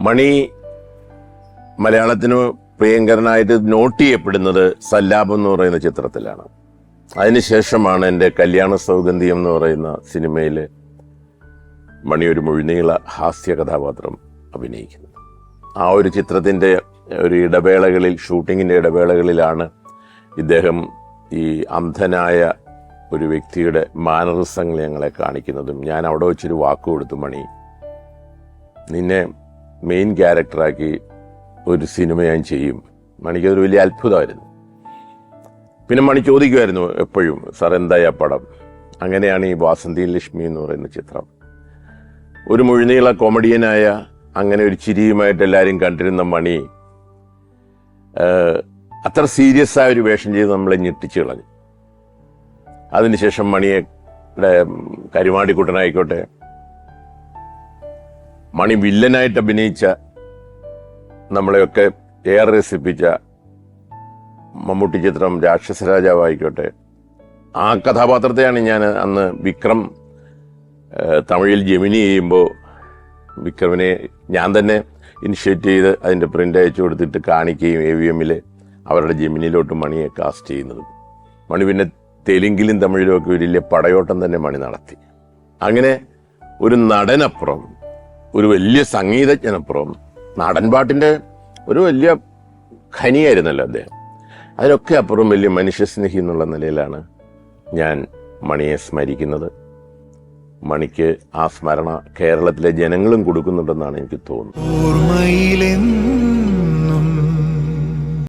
മണി മലയാളത്തിന് പ്രിയങ്കരനായിട്ട് നോട്ട് ചെയ്യപ്പെടുന്നത് സല്ലാപം എന്ന് പറയുന്ന ചിത്രത്തിലാണ്. അതിനുശേഷമാണ് എന്റെ കല്യാണ സൗഗന്ധിയം എന്ന് പറയുന്ന സിനിമയിൽ മണി ഒരു മുഴുനീള ഹാസ്യ കഥാപാത്രം അഭിനയിക്കുന്നത്. ആ ഒരു ചിത്രത്തിന്റെ ഒരു ഇടവേളകളിൽ ഷൂട്ടിങ്ങിന്റെ ഇടവേളകളിലാണ് ഇദ്ദേഹം ഈ അന്ധനായ ഒരു വ്യക്തിയുടെ മാനറിസങ്ങൾ ഞങ്ങളെ കാണിക്കുന്നതും. ഞാൻ അവിടെ വെച്ചൊരു വാക്ക് കൊടുത്തു മണി. നിന്നെ മെയിൻ ക്യാരക്ടറാക്കി ഒരു സിനിമ ഞാൻ ചെയ്യും. മണിക്കതൊരു വലിയ അത്ഭുതമായിരുന്നു. പിന്നെ മണി ചോദിക്കുമായിരുന്നു എപ്പോഴും സാർ എന്തായി പടം? അങ്ങനെയാണ് ഈ വാസന്തി ലക്ഷ്മി എന്ന് പറയുന്ന ചിത്രം. ഒരു മുഴുനീള കോമഡിയനായ അങ്ങനെ ഒരു ചിരിയുമായിട്ട് എല്ലാവരും കണ്ടിരുന്ന മണി അത്ര സീരിയസ് ആയ ഒരു വേഷം ചെയ്ത് നമ്മളെ ഞെട്ടിച്ചു കളഞ്ഞു. അതിനുശേഷം മണിയെ കരുമാടിക്കുട്ടനായിക്കോട്ടെ മണി വില്ലനായിട്ട് അഭിനയിച്ച നമ്മളെയൊക്കെ ഏറെ രസിപ്പിച്ച മമ്മൂട്ടി ചിത്രം രാക്ഷസ രാജാവായിക്കോട്ടെ. ആ കഥാപാത്രത്തെയാണ് ഞാൻ അന്ന് വിക്രം തമിഴിൽ ജമിനി ചെയ്യുമ്പോൾ വിക്രമിനെ ഞാൻ തന്നെ ഇനിഷ്യേറ്റ് ചെയ്ത് അതിന്റെ പ്രിന്റ് അയച്ചു കൊടുത്തിട്ട് കാണിക്കുകയും എ വി എമ്മിൽ അവരുടെ ജമിനിയിലോട്ട് മണിയെ കാസ്റ്റ് ചെയ്യുന്നത്. മണി പിന്നെ തെലുങ്കിലും തമിഴിലും ഒക്കെ വലിയ പടയോട്ടം തന്നെ മണി നടത്തി. അങ്ങനെ ഒരു നടനപ്പുറം ഒരു വലിയ സംഗീതജ്ഞനപ്പുറം നാടൻപാട്ടിന്റെ ഒരു വലിയ ഖനിയായിരുന്നല്ലോ അദ്ദേഹം. അതിനൊക്കെ അപ്പുറം വലിയ മനുഷ്യസ്നേഹി എന്നുള്ള നിലയിലാണ് ഞാൻ മണിയെ സ്മരിക്കുന്നത്. മണിക്ക് ആ സ്മരണ കേരളത്തിലെ ജനങ്ങളും കൊടുക്കുന്നുണ്ടെന്നാണ് എനിക്ക് തോന്നുന്നത്.